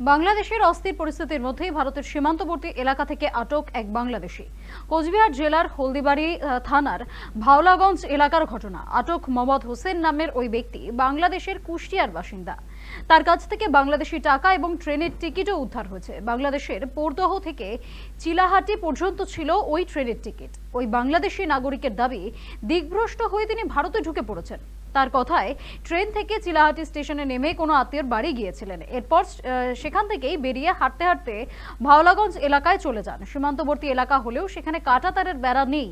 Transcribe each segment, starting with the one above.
বাংলাদেশের অস্থির পরিস্থিতির মধ্যেই ভারতের সীমান্তবর্তী এলাকা থেকে আটক এক বাংলাদেশি। কোচবিহার জেলার হলদিবাড়ি থানার ভাওলাগঞ্জ এলাকার ঘটনা। আটক মোহাম্মদ হোসেন নামের ওই ব্যক্তি বাংলাদেশের কুষ্টিয়ার বাসিন্দা। তার কাছ থেকে বাংলাদেশি টাকা এবং ট্রেনের টিকিটও উদ্ধার হয়েছে। বাংলাদেশের পোরদহ থেকে চিলাহাটি পর্যন্ত ছিল ওই ট্রেনের টিকিট। ওই বাংলাদেশি নাগরিকের দাবি দিকভ্রষ্ট হয়ে তিনি ভারতে ঢুকে পড়েছেন। তার কথায় ট্রেন থেকে চিলাহাটি স্টেশনে নেমে কোনো আত্মীয়র বাড়ি গিয়েছিলেন। এরপর সেখান থেকেই বেরিয়ে হাঁটতে হাঁটতে ভাওলাগঞ্জ এলাকায় চলে যান। সীমান্তবর্তী এলাকা হলেও সেখানে কাঁটাতারের বেড়া নেই।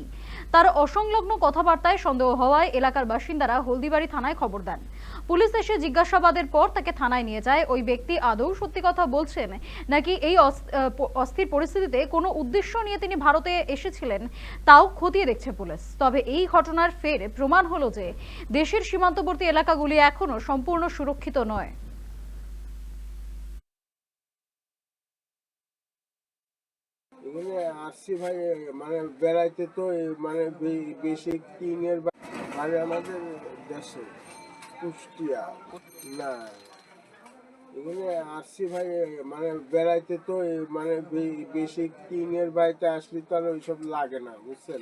তার অসংলগ্ন কথাবার্তায় সন্দেহ হওয়ায় এলাকার বাসিন্দারা হলদিবাড়ি থানায় খবর দেন। পুলিশ এসে জিজ্ঞাসাবাদের পর তাকে থানায় নিয়ে যায়। ওই ব্যক্তি আদৌ সত্যি কথা বলছেন নাকি এই অস- অস্থির পরিস্থিতিতে কোনো উদ্দেশ্য নিয়ে তিনি ভারতে এসেছিলেন তাও খতিয়ে দেখছে পুলিশ। তবে এই ঘটনার ফের প্রমাণ হলো যে দেশের সীমান্তবর্তী এলাকাগুলি এখনও সম্পূর্ণ সুরক্ষিত নয়। এখানে আসছি ভাই মানে বেড়াইতে তো মানে বেশি টিনের মানে আমাদের দেশে কুষ্টিয়া, না। আসছি ভাই মানে বেড়াইতে তো মানে বেশি টিনের বাড়িতে আসলে তো ওইসব লাগে না, বুঝছেন?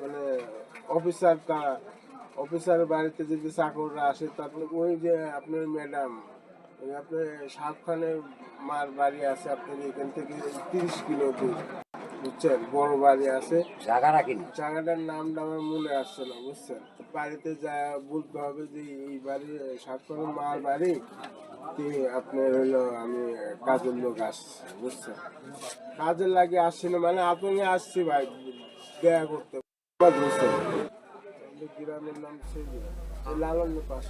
মানে অফিসার তারা অফিসারের বাড়িতে যদি চাকররা আসে, তারপরে ওই যে আপনার ম্যাডাম আপনার শাহরুখ খানের মার বাড়ি আছে আপনার এখান থেকে তিরিশ কিলো দূর বুঝছেন? বড় বাড়ি আছে। জায়গা রাখিনি জায়গাটার নামটা আমার মনে আসছে না বুঝছেন? বাড়িতে যা বলতে হবে যে এই বাড়ি শাহরুখ খানের মার বাড়ি কি আপনার হলো আমি কাজের লোক আসছি বুঝছেন? কাজের লাগে আসছি না মানে আপনি আসছি ভাই দেখা করতে। বুঝছেন গ্রামের নাম সেই লালন পাশ।